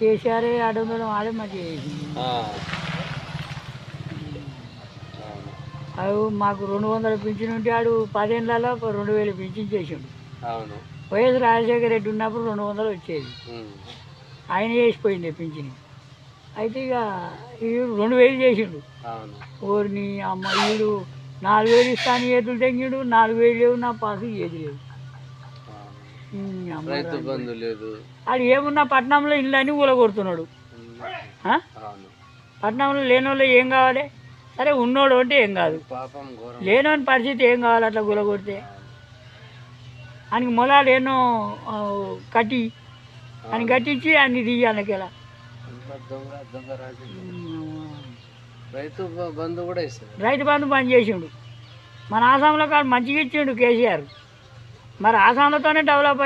కేసీఆర్ ఆడే. అవును అవి మాకు రెండు వందలు పింఛన్ ఉంటే ఆడు పదేళ్ళలో రెండు వేలు పింఛన్ చేసిండు. వైఎస్ రాజశేఖర రెడ్డి ఉన్నప్పుడు రెండు వందలు వచ్చేది. ఆయన చేసిపోయింది పింఛన్. అయితే ఇక రెండు వేలు చేసిండు. ఊరిని అమ్మ ఈడు నాలుగు వేలు ఇస్తాను ఏతులు తెంగిడు నాలుగు వేలు లేవు నా పాసు ఏది అమ్మ రైతు బంధు లేదు. ఆడు ఏమున్నా పట్నంలో ఇల్లు అని ఊలగొడుతున్నాడు పట్నంలో లేని వాళ్ళు ఏం కావాలి? సరే ఉన్నోడు అంటే ఏం కాదు. లేనోని పరిస్థితి ఏం కావాలి అట్లా గులగొడితే ఆయనకి మొలాలు ఎన్నో కట్టి అని కట్టించి అన్ని తీయాలకెలా రైతు బంధు కూడా రైతు బంధు పని చేసిండు. మన ఆసాంలో కాదు మంచిగా ఇచ్చిండు కేసీఆర్. మరి ఆసాంలతోనే డెవలప్